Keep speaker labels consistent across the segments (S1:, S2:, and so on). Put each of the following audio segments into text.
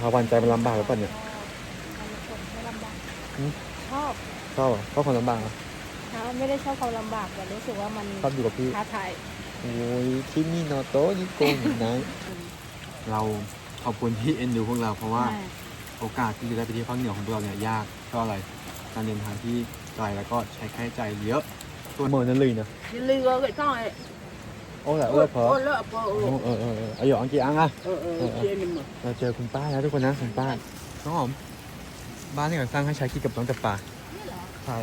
S1: ภาวันใจมันลำบากหรือเปล่าเนี่ย
S2: ชอบมันไม่ลำบากชอบ
S1: ชอบเหรอชอบคนลำบากเหรอ
S2: นะไม่ได้ชอบความลำบากแต่รู้สึกว่ามัน
S1: ชอบอยู่กับพี่
S2: ท้าทาย
S1: โอ้ยคิมิโนโตะนิโกะนะเราขอบคุณที่เอ็นดูพวกเราเพราะว่าโอกาสที่จะได้ไปเที่ยวภาคเหนือของพวกเราเนี่ยยากเพราะอะไรการเดินทางที่ไกลแล้วก็ใช้ค่าใช้จ่ายเยอะตัวเหมืองนั่นเลยนะ
S3: lừa cái con này
S1: โอ้แหละเออพอ
S3: ô lỡ po
S1: โอ้เออเออเออเอาอยู่อังกฤษอังอะ
S3: ờ ờ kia nhưng mà
S1: เราเจอคุณป้าแล้วทุกคนนะคุณป้าน้องหอมบ้านนี่ก่อนสร้างให้ใช้คิดกับน้องจับปลา
S2: นี่เหรอ
S1: ใช่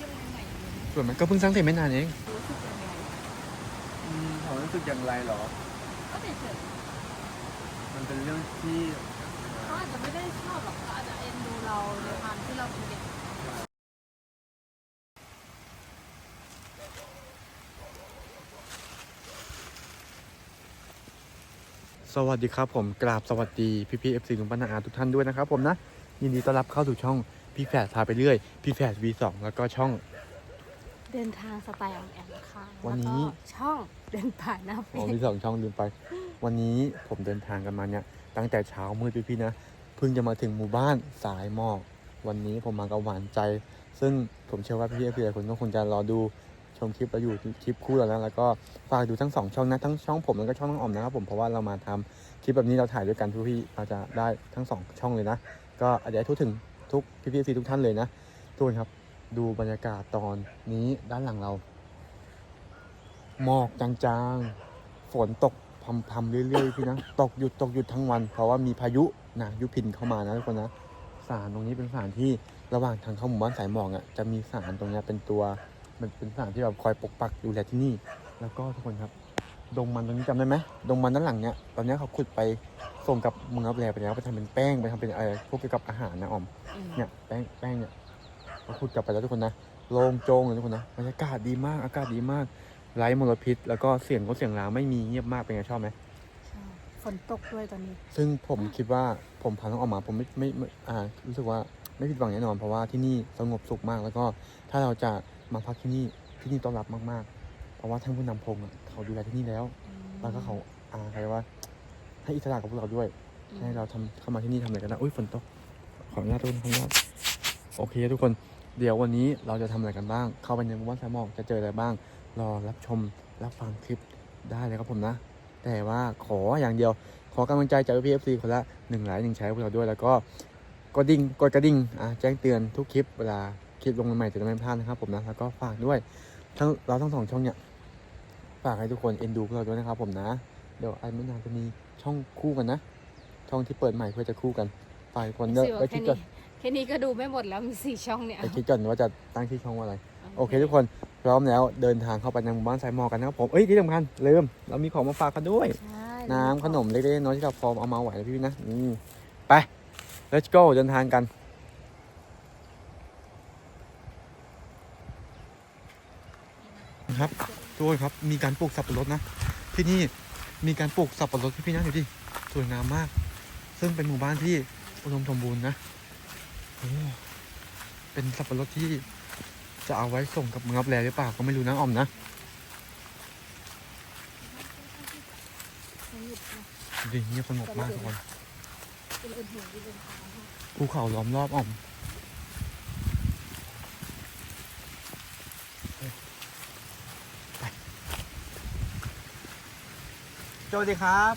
S2: ยังใหม่ๆอยู่
S1: ส่วนมันก็เพิ่งสร้างเสร็จไม่นานเอง
S2: รู้สึกยังไง
S1: ความรู้สึกอย่างไรหรอ
S2: ก็เฉย
S1: มันเป็นเรื่องที่
S2: ๆเขาอาจจะไม่ได้ชอบหรอกเขาอาจจะเอ็นดูเราในความที่เราเป็นเด็ก
S1: สวัสดีครับผมกราบสวัสดีพี่พี่เอฟซีลุงป้านาอาทุกท่านด้วยนะครับผมนะ ยินดีต้อนรับเข้าสู่ช่องพี่แฝดพาไปเรื่อย พี่แฝด V2 แล้วก็ช่อง
S2: เดินทางสไตล์ของแอมค่ะ
S1: วันนี้
S2: แล้ก็ช่องเดินผ่านหน้าเฟ
S1: อ๋อ
S2: ซ
S1: มีสองช่องลืมไป วันนี้ผมเดินทางกันมาเนี่ยตั้งแต่เช้ามืดพี่พี่ๆนะเพิ่งจะมาถึงหมู่บ้านสายหมอกวันนี้ผมมากับหวานใจ ซึ่งผมเชื่อว่าพี่พี่เอฟซีหลายคนก็คงจะรอดูช มคลิปเราอยู่คลิปคู่เราแล้วแล้วก็ฝากดูทั้งสองช่องนะทั้งช่องผมแล้วก็ช่องน้องออมนะครับผมเพราะว่าเรามาทำคลิปแบบนี้เราถ่ายด้วยกันทุกพี่เราจะได้ทั้งสองช่องเลยนะ ก็อาจจะทุกถึงทุกพี่พี่ซีทุกท่านเลยนะทุกคนครับ ดูบรรยากาศตอนนี้ด้านหลังเราหมอกจางๆฝนตกพรำๆเรื่อยๆพี่นะตกหยุดตกหยุดทั้งวัน เพราะว่ามีพายุนะยุพินเข้ามานะทุกคนนะสารตรงนี้เป็นสารที่ระหว่างทางเข้าหมู่บ้านสายหมอกอะจะมีสารตรงนี้เป็นตัว มันเป็นสารที่แบบคอยปกปักดูแลที่นี่ แล้วก็ทุกคนครับ ดงมันตรงนี้จำได้ไหมดงมันด้านหลังเนี้ยตอนเนี้ยเขาขุดไปส่งกับเมืองรับแลไปแล้วไปทำเป็นแป้งไปทำเป็นอะไรพวกเกี่ยวกับอาหารนะออม
S2: อืม
S1: เนี่ยแป้งแป้งเนี่ยเราพูดกลับไปแล้วทุกคนนะโล่งโจงเลยทุกคนนะบรรยากาศดีมากอากาศดีมากไร้มลพิษ แล้วก็เสียงก็เสียงร้าไม่มีเงียบมากเป็นไงชอบไหม
S2: ใช่ฝนตกด้วยตอนนี้
S1: ซึ่งผมคิดว่าผมพาน้องออกมาผมไม่ไม่ไม่อ่ารู้สึกว่าไม่ผิดหวังแน่นอนเพราะว่าที่นี่สงบสุขมากแล้วก็ถ้าเราจะ มาพักที่นี่ที่นี่ต้อนรับมากๆ เพราะว่าท่านผู้นำพงศ์อะเขาดูแลที่นี่แล้ว แล้วก็เขาอ่าใครว่า ให้อิสระกับพวกเราด้วยให้เราทำเข้ามาที่นี่ทำอะไรกันนะอุ้ยฝนตก ขออนุญาตทุกคนขออนุญาตโอเค ทุกคน เดี๋ยววันนี้เราจะทำอะไรกันบ้าง เข้าไปในหมู่บ้านสายหมอกจะเจออะไรบ้าง รอรับชมรับฟังคลิปได้เลยครับผมนะ แต่ว่าขออย่างเดียว ขอกำลังใจจากพี่เอฟซีคนละหนึ่งไลค์หนึ่งแชร์ให้พวกเราด้วย แล้วก็กดดิ่งกดกระดิ่งอะแจ้งเตือนทุกคลิปเวลา คลิปลงใหม่ๆจะได้ไม่พลาดนะครับผมนะแล้วก็ฝากด้วยทั้งเราทั้งสองช่องเนี่ยฝากให้ทุกคนเอ็นดูพวกเราด้วยนะครับผมนะ เดี๋ยวไอ้ไม่นานจะมีช่องคู่กันนะ ช่องที่เปิดใหม่เพื่อจะคู่กันฝากทุกคนเด้อ
S2: สิ
S1: ไป
S2: ว่า
S1: คิ
S2: แค่
S1: ดก่อ
S2: นี้
S1: น
S2: แค่นี้ก็ดูไม่หมดแล้วมีสี่ช่องเนี่ย
S1: ไปคิดก่อนว่าจะตั้งชื่อช่องว่าอะไร โอเค ทุกคนพร้อมแล้วเดินทางเข้าไปในหมู่บ้านสายหมอกกันนะครับผมเอ้ยที่สำคัญลืมเรามีของมาฝากกันด้วย
S2: ใช่
S1: น้ำขนมเล็กๆน้อยๆที่เราพอเอามาไหวนะพี่นะนี่ไป let's go เดินทางกัน ครับทุกคนครับมีการปลูกสับปะรดนะ ที่นี่มีการปลูกสับปะรดพี่ๆนะดูดิสวยงามมาก ซึ่งเป็นหมู่บ้านที่อุดมสมบูรณ์นะโอ้เป็นสับปะรดที่จะเอาไว้ส่งกับเมืองรับแลหรือเปล่าก็ไม่รู้นะออมนะ
S2: สนุกนะ
S1: ดูดิเงียบสงบมากทุกคน
S2: เป็นอื่นหัวที่เป็นทางให้
S1: ภูเขาล้อมรอบอ่อม สวัสดีครับ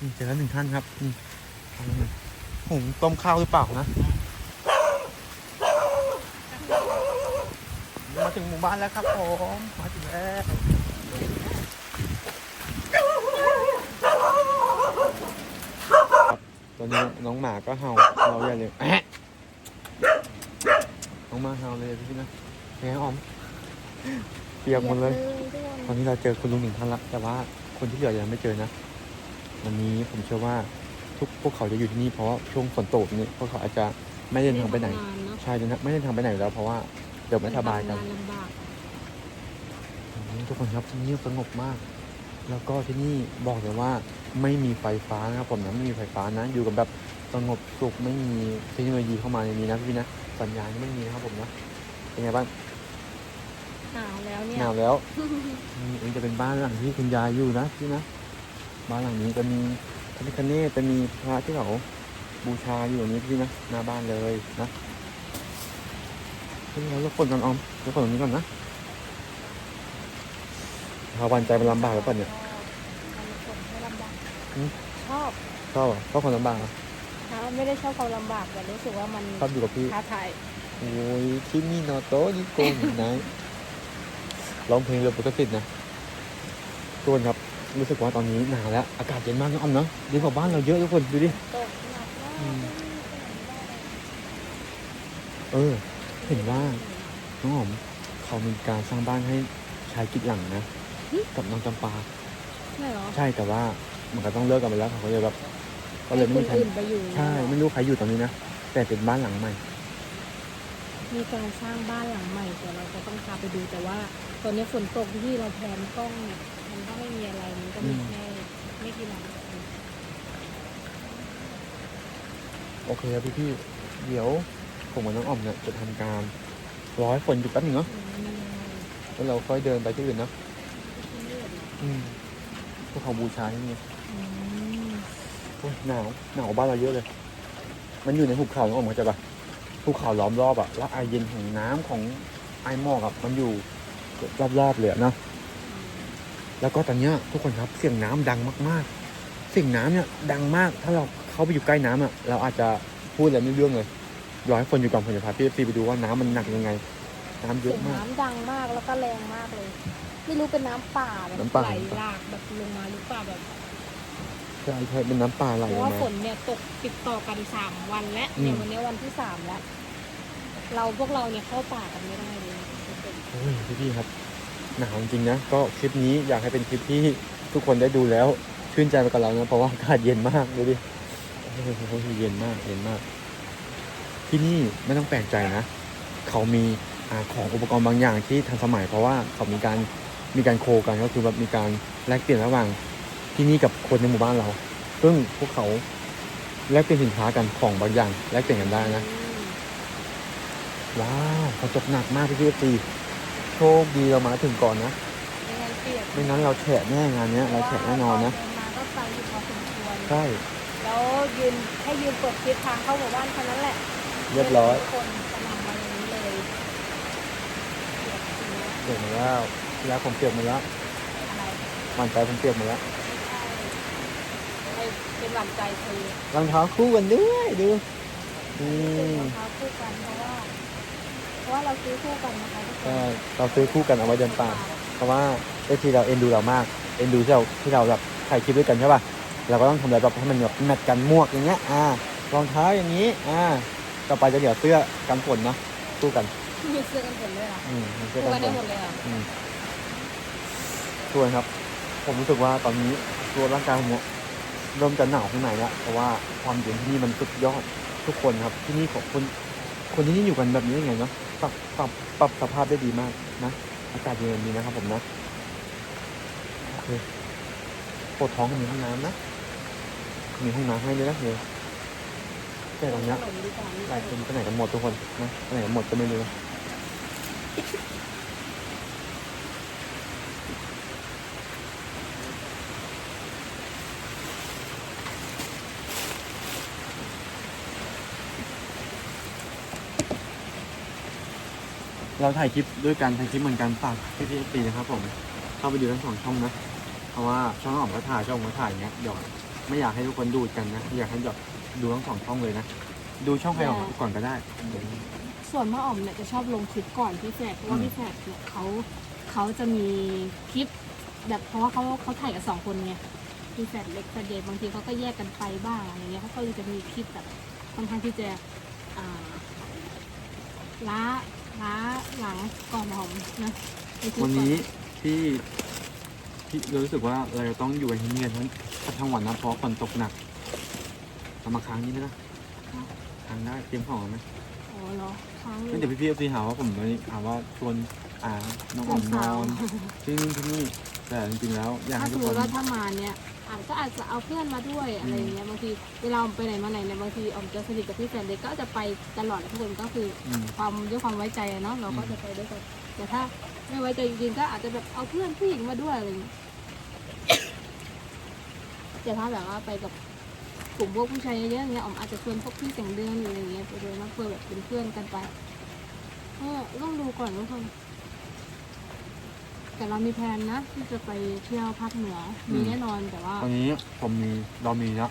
S1: นี่เจอแล้วหนึ่งท่านครับนี่เอาเลยหุงต้มข้าวหรือเปล่านะ มาถึงหมู่บ้านแล้วครับผมมาถึงแล้วตอนนี้น้องหมาก็เห่าเราใหญ่เลยแอะน้องหมาเห่าเลยพี่นะแหมออมเปียกหมดเลย ตอนนี้เราเจอคุณลุงหนึ่งท่านละแต่ว่า คนที่เหลือยังไม่เจอนะ วันนี้ผมเชื่อว่าทุกพวกเขาจะอยู่ที่นี่เพราะว่าช่วงฝนตกนี่พวกเขาอาจจะไม่เดินทางไปไหน
S2: ม่ด้ทำงเอะ
S1: ใช่เดินทางไม่เดินทางไปไหนอยู่แล้วเพราะว่าเดี๋ยวไม่สบายกัน
S2: ทำงลำบาก
S1: อืมทุกคนครับที่นี่สงบมาก แล้วก็ที่นี่บอกเลยว่าไม่มีไฟฟ้านะครับผมนะไม่มีไฟฟ้านะ อยู่กับแบบสงบสุขไม่มีเทคโนโลยีเข้ามาในนี้นะพี่นะสัญญาณก็ไม่มีนะครับผมนะเป็นไงบ้าง
S2: หนาวแล้วเนี่ย
S1: หนาวแล้วนี่เองจะเป็นบ้านหลังที่คุณยายอยู่นะพี่นะบ้านหลังนี้จะมีทระพิคเนตจะมีพระที่เขาบูชาอยู่อย่างนี้พี่นะหน้าบ้านเลยนะเฮ้ยเราลดฝนก่อนออมลดฝนตรงนี้ก่อนนะพาวันใจมันลำบากหรือเปล่าเนี่ย
S2: มันฝนไม่ลำบาก
S1: อืม
S2: ชอบ
S1: ชอบเหรอชอบคนลำบากเหรอ
S2: นะไม่ได้ชอบความลำบากแต่รู้สึกว่ามัน
S1: ชอบอยู่กับพี่
S2: ท้าทาย
S1: โอ้ยคิมิโนโตะนิโกะมิไน ร้องเพลงเรือปุกสิทธิ์นะทุกคนครับรู้สึกว่าตอนนี้หนาวแล้ว อากาศเย็นมากนะอ้อมเนาะดีกว่าบ้านเราเยอะทุกคนดูดิ
S2: ตกหนักมาก
S1: อืม
S2: ไม่มีไปไหนไม่ได้เลย
S1: เออ เห็นว่าน้องหอมเขามีการสร้างบ้านให้ชายกิจหลังนะกับน้องจำปา
S2: ใช่เหรอ
S1: ใช่แต่ว่ามันก็ต้องเลิกกันไปแล้วเขาก็เลยแบบก็เลยไม่มีใคร
S2: คนอื่นไปอยู่
S1: ใช่ไม่รู้ใครอยู่ตรงนี้นะแต่เป็นบ้านหลังใหม่
S2: มีการสร้างบ้านหลังใหม่แต่เราจะต้องพาไปดูแต่ว่า ตอนนี้ฝนตกที่เราแพลนกล้องเนี่ยมันก็ไม่มีอะไรมันก็มี
S1: อืม
S2: แค่ไม่กี่หลัง
S1: โอเคครับพี่พี่ๆเดี๋ยวผมกับน้องอ่อมเนี่ยจะทำการร้อยฝนหยุดแป๊บหนึงเนาะ
S2: อืม
S1: แล้วเราค่อยเดินไปที่อื่นเนาะ
S2: มันเลือดเหรอ
S1: อืมพวกเขาบูชาที่นี่
S2: อืม
S1: โอ้ยหนาวหนาวกว่าบ้านเราเยอะเลย มันอยู่ในภูเขาน้องอ่อมเข้าใจปะภูเขาล้อมรอบอะแล้วไอเย็นของน้ำของไอหมอกอะมันอยู่ รอบๆเลยอะเนาะแล้วก็ตอนเนี้ยทุกคนครับเสียงน้ำดังมากๆ เสียงน้ำเนี่ยดังมาก ถ้าเราเข้าไปอยู่ใกล้น้ำอะเราอาจจะพูดอะไรไม่รู้เรื่องเลยรอให้ฝนอยู่ก่อนผมจะพาพี่ซีไปดูว่าน้ำมันหนักยังไง น้ำเย
S2: เสีย
S1: อะ
S2: ง
S1: มาก
S2: น้ำดังมากแล้วก็แรงมากเลย ไม่รู้เป็นน้ำป่าแบบ
S1: น้ำป่า
S2: ไหลหลากแบบลงมาหรือเปล่าแบบ
S1: ใช่ใช่เป็นน้ำป่าไหล
S2: เพ
S1: อ
S2: ราะ
S1: อก
S2: ว่า
S1: มา
S2: ฝนเนี่ยตกติดต่อกันสามวันและ
S1: อืม
S2: เนี่ยวันนี้วันที่สามแล้วเราพวกเราเนี่ยเข้าป่ากันไม่ได้เลย
S1: โอ้ยพี่พี่ๆครับหนาวจริงนะ ก็คลิปนี้อยากให้เป็นคลิปที่ทุกคนได้ดูแล้วชื่นใจไปกับเรานะ เพราะว่าอากาศเย็นมากดูดิโอ้โหเย็นมากเย็นมาก ที่นี่ไม่ต้องแปลกใจนะ เขามีอของอุปกรณ์บางอย่างที่ทันสมัย เพราะว่าเขามีการมีการโคกันก็คือแบบมีการแลกเปลี่ยนระหว่างที่นี่กับคนในหมู่บ้านเรา ซึ่งพวกเขาแลกเปลี่ยนสินค้ากันของบางอย่างแลกเปลี่ยนกันได้นะ ว้าวฝนตกหนักมากพี่พี่ตีโชคดีเรามาถึงก่อนนะ
S2: ไม่งั้นเปียก
S1: ไม่งั้นเราแฉะแน่งานเนี้ย เราแฉะแน่นอนนะ
S2: เพราว่าเราเดิมาก็ไกลอยู่พอสมควร
S1: ใช่
S2: แล้วยืนให้ยืนเปิดทิศทางเข้าหมู่บ้านแค่นั้นแหละ
S1: เรียบร้อย
S2: ทุกคนกำลังมาอย่างนี้เลยเปียกจริงนะ
S1: เปียกหมาแล้วแล้วผมเปียกหมาแล้ว
S2: อะไร
S1: มันใจผมเปียกหมาแล้ว
S2: ไม่เป็นหวั่นใจเธอ
S1: รองเท้าคู่กันด้วยดูนี่
S2: เป็นรองเท้าคู่กันเพราะว่าเพ ราะว่าเราซื้อคู่กันนะคะทุกคน
S1: ใช่เราซื้อคู่กันเอาไว้เดินป่า เพราะว่าไอ้ที่เราเอ็นดูเรามาก เอ็นดูที่เราที่เราแบบถ่ายคลิปด้วยกันใช่ป่ะ เราก็ต้องทำอะไรแบบให้มันแบบแมทกันหมวกอย่างเงี้ย อ่ารองเท้าอย่างนี้ อ่า ต่อไปจะเดี๋ยวเสื้อกันฝนเนาะคู่กัน
S2: มีเสื้อกันฝนด้วยเหรอ
S1: อืมมีเสื้อ
S2: คู่
S1: กั
S2: กัน
S1: นฝน
S2: ได้หมดเลยเหรอ
S1: อืมส่วนครับ ผมรู้สึกว่าตอนนี้ตัวร่างกายผมเนี่ยเริ่มจะหนาวข้างในแล้วเพราะว่าความเย็นที่นี่มันสุดยอดทุกคนครับ ที่นี่ของคน คนที่นี่อยู่กันแบบนี้ยังไงเนาะ ปรับปรับปรับสภาพได้ดีมากนะอากาศเย็นดีนะครับผมนะโอเคปวดท้องก็มีห้องน้ำนะมีห้องน้ำให้ด้วยนะเดี๋ยวแต่ตอนเนี้ย
S2: ขนมดีกว่านี่
S1: หลายคนไปไหนกันหมดทุกคนนะไปไหนกันหมดก็ไม่รู้ เราถ่ายคลิปด้วยกันถ่ายคลิปเหมือนกันฝากพี่พี่ตีนะครับผมเข้าไปดูทั้งสองช่องนะเพราะว่าช่องออมก็ถ่ายช่องผมก็ถ่ายเนี้ยเดี๋ยวไม่อยากให้ทุกคนดูดกันนะอยากให้แบบดูทั้งสองช่องเลยนะดูช่องใครออกก่อนก็ได้
S2: ส่วนแม่อ๋อมเนี่ยจะชอบลงคลิปก่อนพี่แฝดเพราะว่า
S1: อืม
S2: พี่แฝดเนี่ยเขาเขาจะมีคลิป แบบเพราะว่าเขาเขาถ่ายกับสองคนไงพี่แฝดเล็กแฝดใหญ่บางทีเขาก็แยกกันไปบ้างอะไรเงี้ยเขาก็เลยจะมีคลิปแบบค่อนข้างที่จะล้า ล้าหลังก่อนหอมนะใคลิปก่อ
S1: วันนี้ที่ที่เรารู้สึกว่าเราจะต้องอยู่กันที่นี่กันทั้งทั้งวันนะเพราะฝนตกหนักเรามาค้างนี้ไหมนะค้างได้เตรียมของไหม
S2: อ๋อเหรอค้างอ
S1: ไม่
S2: ยู่
S1: เดี๋ยวพี่พี่เอฟซีหาว่าผมตอนนี้หาว่าชวนอ่าน้องอ่อมนอนที่นี่ที่นี่แต่จริงๆแล้วอยาก
S2: ถ้า
S1: ให้
S2: ส
S1: ทุ
S2: ม
S1: ก
S2: ม
S1: คน
S2: ติว่าถ้ามาเนี่ย อาจก็อาจจะเอาเพื่อนมาด้วยอะไรอย่างเงี้ยบางทีเวลาออมไปไหนมาไหนเนี่ยบางทีออมจะสนิทกับพี่แฟนเล็กก็จะไปตลอดทุกคนก็คือ
S1: อืม
S2: ความด้วยความไว้ใจอะเนาะเราก็
S1: อืม
S2: จะไปด้วยกันแต่ถ้าไม่ไว้ใจจริงๆก็อาจจะแบบเอาเพื่อนผู้หญิงมาด้วยอะไรอย่างเงี้ย แต่ถ้าแบบว่าไปกับกลุ่มพวกผู้ชายเยอะๆอย่างเงี้ยออมอาจจะชวนพวกพี่เสียงเดือนหรืออะไรเงี้ยไปเลยมาเพื่อแบบเป็นเพื่อนกันไปก็ต้องดูก่อนทุกคน แต่เรามีแผนนะที่จะไปเที่ยวภาคเหนือมีแน่นอนแต่ว่า
S1: วันนี้ผมมีเรามีนะ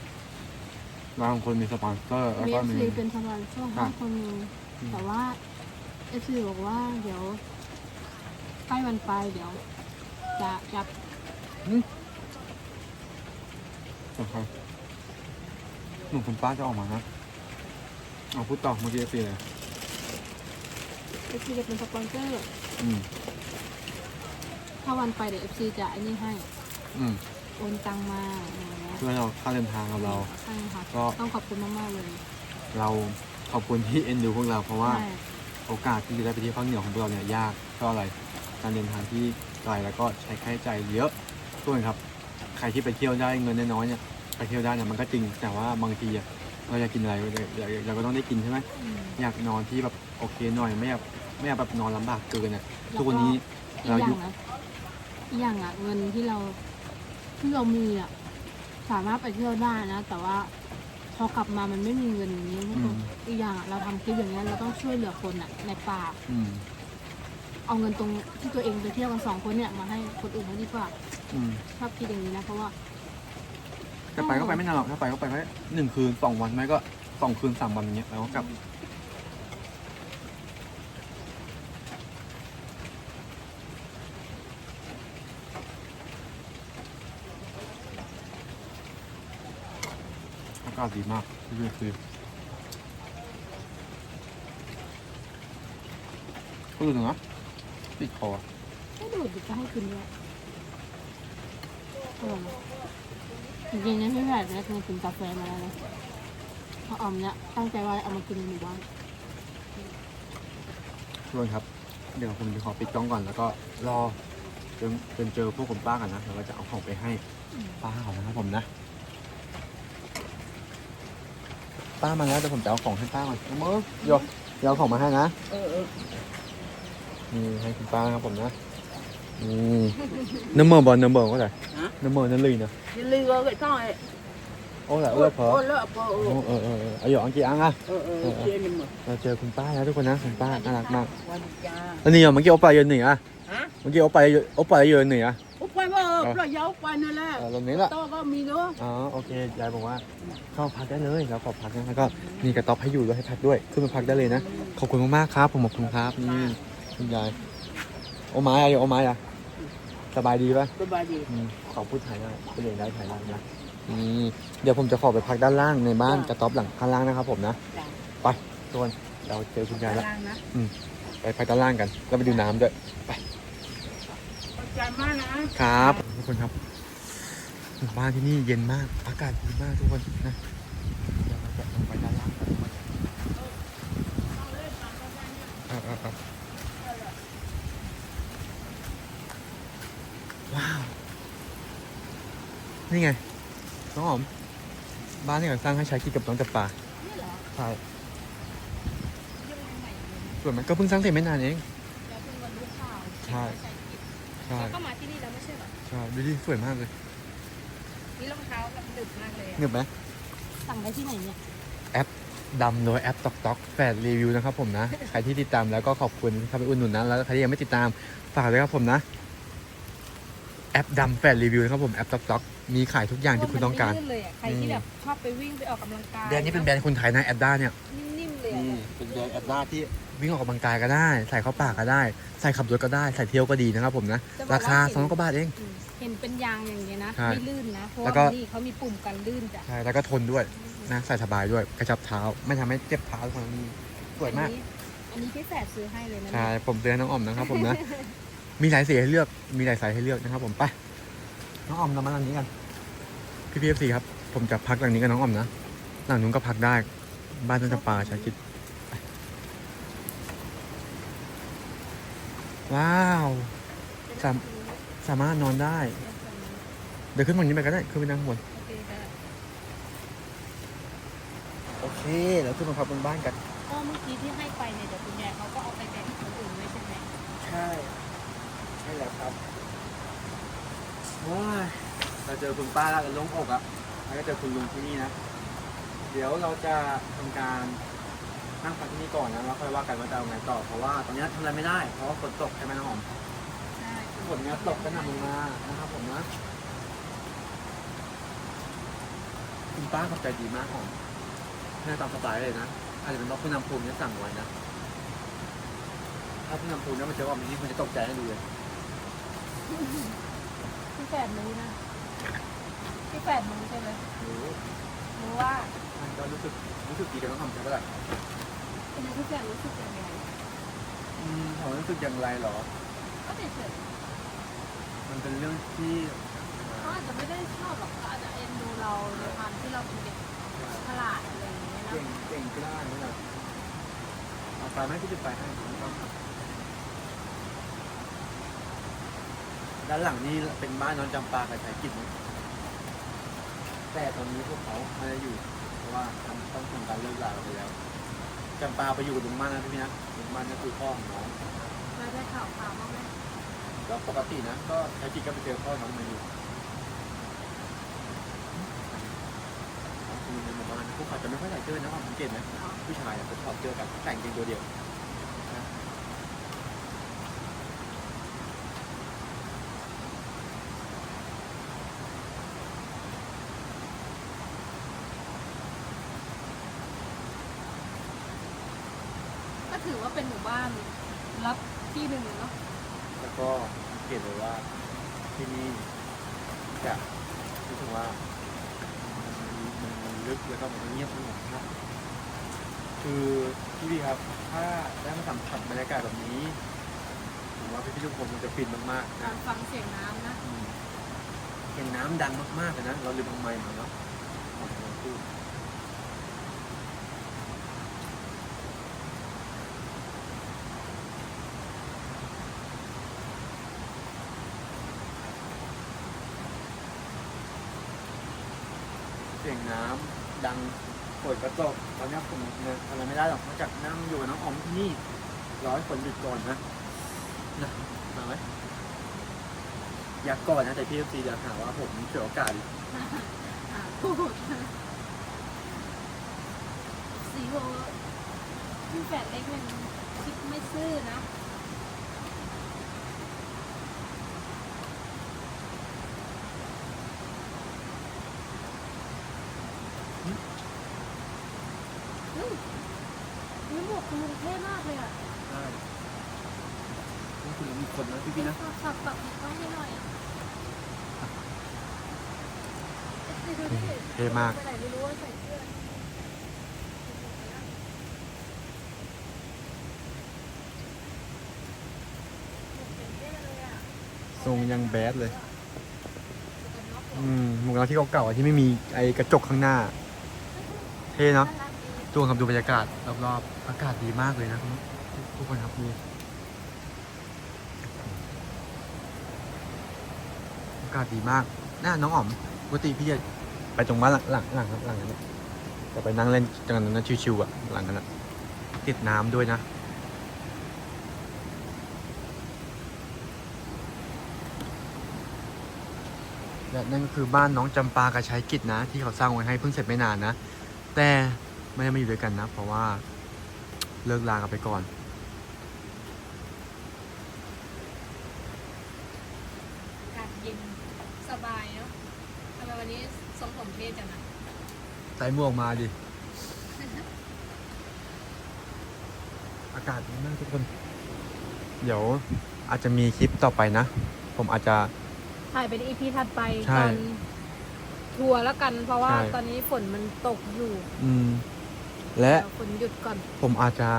S1: บางคนมีสปอนเซอร์แล้ว
S2: มี
S1: ก็
S2: เอฟ
S1: มี
S2: ซีเป็นสมาชิก
S1: ครั
S2: ห้า
S1: บ
S2: คนหนึง
S1: อืม
S2: แต่ว่าเอฟซีบอกว่าเดี๋ยวใกล้วันไปเดี๋ยว จะจับ
S1: นะครับหนุ่มคุณป้าจะออกมานะเอาพูดต่อเมื่อกี้ปีเลย
S2: เอฟซีจะเป็นสปอนเซอร์
S1: อืม
S2: ถ้าวันไปเดี๋ยวเอฟซีจะไอ้นี่ให้
S1: อืม
S2: โอนตังมาอย่างเงี้ย
S1: เพื่อเราค่าเดินทางกับเรา
S2: ใช่ค่ะ
S1: ก็
S2: ต้องขอบคุณมากๆเลย
S1: เราขอบคุณที่เอ็นดูพวกเราเพราะว่า
S2: ใช่
S1: โอกาสที่จะได้ไปเที่ยวภาคเหนือของพวกเราเนี่ยยากเพราะอะไรการเดินทางที่ไกลแล้วก็ใช้ค่าใช้จ่ายเยอะทุกคนครับ ใครที่ไปเที่ยวได้เงินน้อยๆเนี่ยไปเที่ยวได้เนี่ยมันก็จริงแต่ว่าบางทีอะเราอยากกินอะไรเราเราเราก็ต้องได้กินใช่ไหม
S2: อืม
S1: อยากนอนที่แบบโอเคหน่อยไม่อยากไม่อยากแบบนอนลำบากเกินอะ
S2: แล้วก็
S1: ทุกวันนี้
S2: อีก
S1: เรา
S2: อ
S1: อยู่
S2: ย่างนะ อีกอย่างอะเงินที่เราที่เรามีอะสามารถไปเที่ยวได้นะ แต่ว่าพอกลับมามันไม่มีเงินอย่างนี้ทุกคนอีกอย่างอะเราทำคลิปอย่างนี้ยเราต้องช่วยเหลือคนอะในป่า
S1: อืม
S2: เอาเงินตรงที่ตัวเองไปเที่ยวกันสองคนเนี่ยมาให้คนอื่นเขาดีกว่า
S1: อืม
S2: ชอบคิดอย่างนี้นะเพราะว่า
S1: ถ้าไปก็ไปไม่นานหรอกถ้าไปก็ไปแค่หนึ่งคืนสองวันไม่ก็สองคืนสามวันอย่างเงี้ยแล้วก็กลับอากาศดีมากที่นี่คือก็ดูหนึ่งนะติดคอ
S2: ไม่ดูดดิจะให้กินด้วยอร่อยนะจริงๆนะพี่แพทย์เนี่ยเคยกินกาแฟมาแล้วนะเพราะออมเนี่ยตั้งใจว่าเอามากินในหมู่บ้าน
S1: ทุกคนครับ เดี๋ยวผมจะขอปิดกล้องก่อนแล้วก็รอจนจนเจอพวกคุณป้ากันนะแล้วก็จะเอาของไปให้ป้าเขานะครับผมนะ ป้ามาแล้วเดี๋ยวผมจะเอาของให้ป้าก่อนเอามือเดี๋ยวเดี๋ยวเอาของมาให้นะ
S3: Ờ ờ.
S1: นี่ให้คุณป้านะครับผมนะนี่น้ำเมอร์บอลน้ำเมอร์ก็ได้
S3: ฮะ
S1: น้ำเมอร์นั่นเลยนะ
S3: Đi lì rồi cái con ấy.
S1: โอ้แหละเอื้อเพอ
S3: Ô lợ phở.
S1: โอ้เออเออเออเอาหยอกอังกี่อังอะ
S3: Ờ ờ. Chia mình mà.
S1: เราเจอคุณป้าแล้วทุกคนนะคุณป้าน่ารักมาก
S3: Qua đi cha.
S1: แล้วนี่อะเมื่อกี้โอปป้ายืนหนึ่งอะ
S3: Hả?
S1: เมื่อกี้โอปป้าโอปป้ายืนหนึ่งอะ
S3: Út quay mà.
S1: Ờ.
S3: Là giấu quay nữa
S1: เอ
S3: là.
S1: อตรงนี้แหละ
S3: To có mì nữa.
S1: อ๋อโอเคยายบอกว่าเข้าพักได้เลยแล้วขอพักนะแล้วก็มีกระต๊อบให้อยู่ด้วยให้พักด้วยขึ้นมาพักได้เลยนะขอบคุณมากๆครับ ผมขอบคุณครับนี่คุณยายโอไม้อะโอไม้อะสบายดีปะ
S3: Tôi bà đi.
S1: อืมขอพูดไทยได้พูดเองได้ไทยได้นะนี่เดี๋ยวผมจะขอไปพักด้านล่างในบ้านกระต๊อบหลังข้างล่างนะครับผมนะ
S3: Dạ.
S1: ไปทุกคนเราเจอคุณยายแล้ว
S3: Lang đó.
S1: ไปพักด้านล่างกันแล้วไปดูน้ำด้วย
S3: Con trai má nè.
S1: ครับทุกคนครับหมู่บ้านที่นี่เย็นมาก อากาศดีมากทุกคนนะเดี๋ยวเราจะลงไปด้านล่างกันครับว้าว นี่ไงน้องหอม บ้านที่เขาสร้างให้ใช้กินกับน้องจับปลาใช่
S2: ยังใหม่อยู่
S1: ส่วนมันก็เพิ่งสร้างเสร็จไม่นานเองใช่ ใช่
S2: แล้วก็มาที่นี่แล้วไม่ใช่เหรอ
S1: ใช่ดูดิสวยมากเลย
S2: นี่รองเท้าแบบดึกมากเลยอะ
S1: เหนืบไหม
S2: สั่งได้ที่ไหนเนี่ย
S1: ดำโดยแอปต็อกต็อกแฟดรีวิวนะครับผมนะ ใครที่ติดตามแล้วก็ขอบคุณที่เข้าไปอุดหนุนนะแล้วใครที่ยังไม่ติดตามฝากด้วยครับผมนะ แอปดำแฟดรีวิวนะครับผมแอปต็อกต็อกมีขายทุกอย่างที่คุณต้องการ
S2: มันลื่นเลยอะใครที่แบบชอบไปวิ่งไปออกกำลังกาย
S1: แบรนด์นี้เป็นแบรนด์คนไทยนะแอปด้าเนี่ย
S2: นิ่มๆเลย
S1: นี่
S2: อะ
S1: เป็นแบรนด์แอปด้าที่ วิ่งออกกำลังกายก็ได้ ใส่เข้าปากก็ได้ ใส่ขับรถก็ได้ ใส่เที่ยวก็ดีนะครับผมนะ
S2: จะบอกว่
S1: ราคา
S2: เห็น
S1: สองร้อยกว่าบาทเอง
S2: อืมเห็นเป็นยางอย่างเงี้ยนะ
S1: ใช่
S2: ไม่ลื่นนะเพราะ
S1: แล้วก็
S2: ว่านี่เขามีปุ่มกันลื่นจ้ะ
S1: ใช่แล้วก็ทนด้วยนะใส่สบายด้วยกระชับเท้า ไม่ทำให้เจ็บเท้าทุกคนนี่สวยมาก
S2: อันนี้อันนี้พี่แฝดซื้อให้เลยนะ
S1: ใช่ผมเตือนน้องออมนะครับผมนะ มีหลายสีให้เลือก มีหลายไซส์ให้เลือกนะครับ ผมไป น้องออมเรามาหลังนี้กัน พี่พีเอฟซีครับ ผมจะพักหลังนี้กับน้องออมนะ หลังนู้นก็พักได้ บ้านต้นจำปาชาคิดไป ว้าวสามสามารถนอนได้ เดี๋ยวขึ้นฝั่งนี้ไปก็ได้ขึ้นไปนั่งข้างบน
S2: โอเคค่ะ
S1: โอเคแล้วขึ้นมาพักบนบ้านกัน
S2: ก็เมื่อกี้ที่ให้ไปเนี่ยเดี๋ยวคุณยายเขาก็เอาไปแบ่งคนอื่นไว้ใช่ไหม
S1: ใช่ใช่แล้วครับว้ายเราเจอคุณป้าแล้วก็ลงอกอะแล้วก็เจอคุณลุงที่นี่นะ เดี๋ยวเราจะทำการ นั่งพักที่นี่ก่อนนะแล้วค่อยว่ากันว่าจะเอาไงต่อเพราะว่าตอนนี้ทำอะไรไม่ได้ เพราะว่าฝนตกใช่ไหมน้องหอม
S2: ใช่
S1: ฝนเนี้ยตกกระหน่ำลงมานะครับผมนะคุณป้าขอบใจดีมากหอมให้ตามสบายเลยนะอาจจะเป็นเพราะผู้นำภูมิเนี่ยสั่งไว้นะถ้าผู้นำภูมิเนี่ยมันจะว่ามันนี่มันจะตกใจให้ดูเลย
S2: พี่แฝดรู้นะพี่แฝดรู้ใช่ไหม
S1: รู้
S2: รู้ว่า
S1: มันก็รู้สึกรู้สึกดีกับน้องหอมใช่ปะล่ะ
S2: เป็นพี่แฝดรู้สึกยังไง
S1: อืมผมรู้สึกอย่างไรเหรอ
S2: ก็เฉย
S1: มันเป็นเรื่องที่
S2: ๆเขาอาจจะไม่ได้ชอบหรอกเขาอาจจะเอ็นดูเราในความที่เราเป็นเด็กฉลาดอะไรอย่างเงี้ยนะ
S1: เก่งเก่งกล้าเนี่ยนะเอาไปไหมที่จะไปให้ไม่ต้องด้านหลังนี่เป็นบ้านน้องจำปากับชายกิจนะแต่ตอนนี้พวกเขาไม่ได้อยู่ เพราะว่าทำต้องทำการเลิกลากันไปแล้ว จำปาไปอยู่กับลุงมันนะพี่นะลุงมันก็คือพ่อของน้อง
S2: เราได้ข่าวข่าวบ้างไหม
S1: ก็ปกตินะ ก็ชายกิจก็ไปเจอพ่อน้องมาอยู่น้องคือในหมู่บ้านนะพวกเขาจะไม่ค่อยใส่เสื้อนะความสังเกตไหมผู้ชายอะจะถอดเสื้อกันแต่งเกงตัวเดียวนะ
S2: ก็ถือว่าเป็นหมู่ บ้านรับที่หนึ่งเนาะ
S1: แล้วก็สังเกตเลยว่าที่นี่จะรู้สึกว่ามันมันลึกแล้วก็มันเงียบสงบนะคือพี่พี่ครับถ้าได้มาสัมผัสบรรยากาศแบบนี้ผมว่าพี่พี่ทุกคนคงจะฟินมากๆ
S2: กา
S1: นะ
S2: รฟังเสียงน้ำนะ
S1: อืมเสียงน้ำดังมากๆเลยนะเราลืมทำไมค์มาเนาะก่อนเร สียงน้ำดังฝนกระตกตอนนี้ผมเนี่ยทำอะไรไม่ได้หรอกนอกจากนั่งอยู่กับน้องออมที่นี่รอให้ฝนหยุดก่อนนะนะมาไหมอยากก่อนนะแต่พี่เอฟซีจะหาว่าผมเสียโอกาสอีก
S2: อ่าพูดสีโบพี่แฝดเล็กมันคิดไม่ซื่อนะ นี่หมวกคุณลุงเท่มากเลยอะ
S1: ใช่นี่คือมีคนนะพี่พี่ๆนะ
S2: ขับขับขับอีกต้องให้หน่อยดูดิ
S1: เท่มาก
S2: ไปไหนไม่รู้ว่าใส่เสื้อ
S1: ทรงยังแบดเลย อืมหมวกกันน็อกที่เก่าๆอะที่ไม่มีไอ้กระจกข้างหน้า เท่เนาะ ทุกคนครับดูบรรยากาศรอบๆอากาศดีมากเลยนะทุกคนครับนี่อากาศดีมากน่าน้องอ๋อมปกติพี่จะไปตรงบ้านหลังหลังหลังหลังนั้นจะไปนั่งเล่นตรงนั้นนะชิวๆอะหลังนั้นอะติดน้ำด้วยนะและนั่นก็คือบ้านน้องจำปากับชายกิจนะ ที่เขาสร้างไว้ให้เพิ่งเสร็จไม่นานนะ แต่ ไม่ได้มาอยู่ด้วยกันนะ เพราะว่าเลิกลากันไปก่อน
S2: อากาศเย็นสบายเนาะทำไมวันนี้ทรงผมเท่จังอะ
S1: ใส่หมวกมาดิ อากาศดีมากทุกคน เดี๋ยวอาจจะมีคลิปต่อไปนะ ผมอาจจะ
S2: ถ่ายเป็นอีพีถัดไป
S1: ใช่
S2: ตอนทัวร์แล้วกัน เพราะว่า
S1: ใช่
S2: ตอนนี้ฝนมันตกอยู่
S1: อืม และ
S2: เดี๋ยวฝนหยุดก่อน
S1: ผมอาจจะ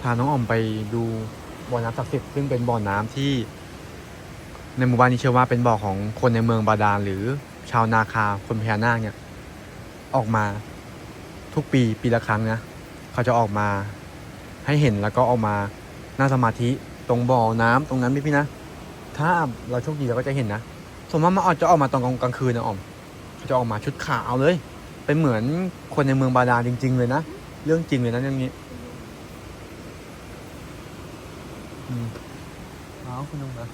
S1: พาน้องออมไปดูบ่อน้ำศักดิ์สิทธิ์ซึ่งเป็นบ่อน้ำที่ ในหมู่บ้านนี้เชื่อว่าเป็นบ่อของคนในเมืองบาดาลหรือชาวนาคาคนพญานาคเนี่ย ออกมาทุกปีปีละครั้งนะเขาจะออกมาให้เห็นแล้วก็ออกมานั่งสมาธิตรงบ่อน้ำตรงนั้นพี่พี่ๆนะ ถ้าเราโชคดีเราก็จะเห็นนะสมมติมันอาจจะออกมาตอนกลางคืนนะออมเขา จะออกมาชุดขาวเลย เป็นเหมือนคนในเมืองบาดาลจริง ๆ เลยนะ เรื่องจริงเลยนะเรื่องนี้อืมเอาคุณลุงนะ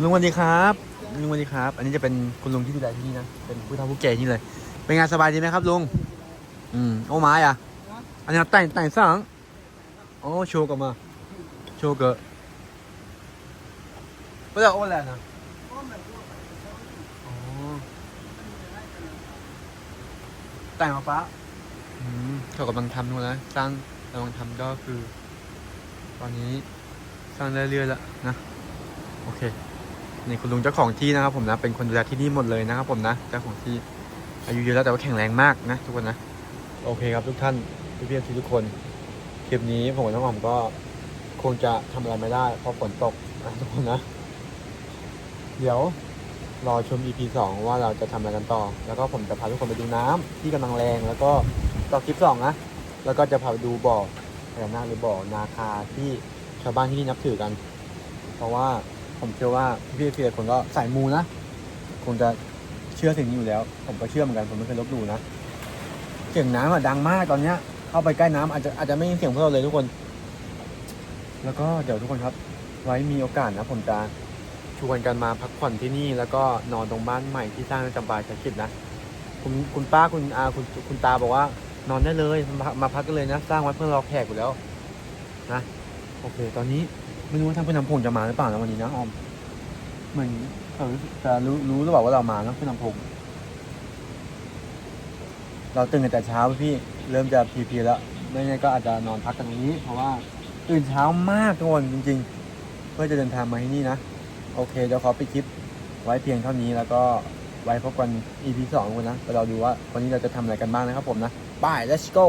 S1: ลุงสวัสดีครับลุงสวัสดีครับ อันนี้จะเป็นคุณลุงที่ดูแลที่นี่นะ เป็นผู้เฒ่าผู้แก่ที่เลย เป็นงานสบายดีไหมครับลุง อืม โอ้ไม้อะ อันนี้แต่งแต่งสังโอ้โชว์กันมา โชว์เกอะไม่ได้โอ้แหละนะอ๋อ แต่งมาฟ้าอืมเขากำลังทำนู่นนะสร้างกำลังทำก็คือ ตอนนี้สร้างเรื่อยๆแล้วนะ โอเค นี่คุณลุงเจ้าของที่นะครับ ผมนะ เป็นคนดูแลที่นี่หมดเลยนะครับ ผมนะ เจ้าของที่ อายุเยอะแล้วแต่ว่าแข็งแรงมากนะ ทุกคนนะ โอเคครับทุกท่านพี่เพี่ทุกคน คลิปนี้ผมกับน้องหอมก็คงจะทำอะไรไม่ได้ เพราะฝนตกนะทุกคนนะ เดี๋ยว รอชม EP 2 ว่าเราจะทำอะไรกันต่อ แล้วก็ผมจะพาทุกคนไปดูน้ำที่กำลังแรง แล้วก็ต่อคลิปสองนะแล้วก็จะพาไปดูบ่อพญานาคหรือบ่อนาคาที่ชาวบ้านที่นี่นับถือกัน เพราะว่าผมเชื่อว่าพี่ๆหลายคนก็สายมูนะ คงจะเชื่อสิ่งนี้อยู่แล้ว ผมก็เชื่อเหมือนกันผมไม่เคยลบหลู่นะเสียงน้ำอะดังมากตอนเนี้ย เข้าไปใกล้น้ำอาจจะอาจจะไม่ยินเสียงพวกเราเลยทุกคน แล้วก็เดี๋ยวทุกคนครับ ไว้มีโอกาสนะผมจะ ชวนกันมาพักผ่อนที่นี่ แล้วก็นอนตรงบ้านใหม่ที่สร้างในจำปาชะคิดนะคุณคุณป้าคุณอาคุณคุณตาบอกว่า นอนได้เลยมามาพักกันเลยนะ สร้างไว้เพื่อรอแขกอยู่แล้วนะโอเค ตอนนี้ไม่รู้ว่าท่านผู้นำพงจะมาหรือเปล่านะวันนี้นะออมเหมือนเขาจะรู้รู้หรือเปล่าว่าเรามานะผู้นำพงเราตื่นกันแต่เช้าพี่เริ่มจะพีพีแล้วไม่งั้นก็อาจจะนอนพักกันตรงนี้ เพราะว่าตื่นเช้ามากทุกคนจริง ๆ เพื่อจะเดินทางมาที่นี่นะ โอเคเดี๋ยวขอไปดคลิปไว้เพียงเท่านี้แล้วก็ไว้พบกัน EP สองกันนะไปเราดูว่าวันนี้เราจะทำอะไรกันบ้างนะครับผมนะบาย let's go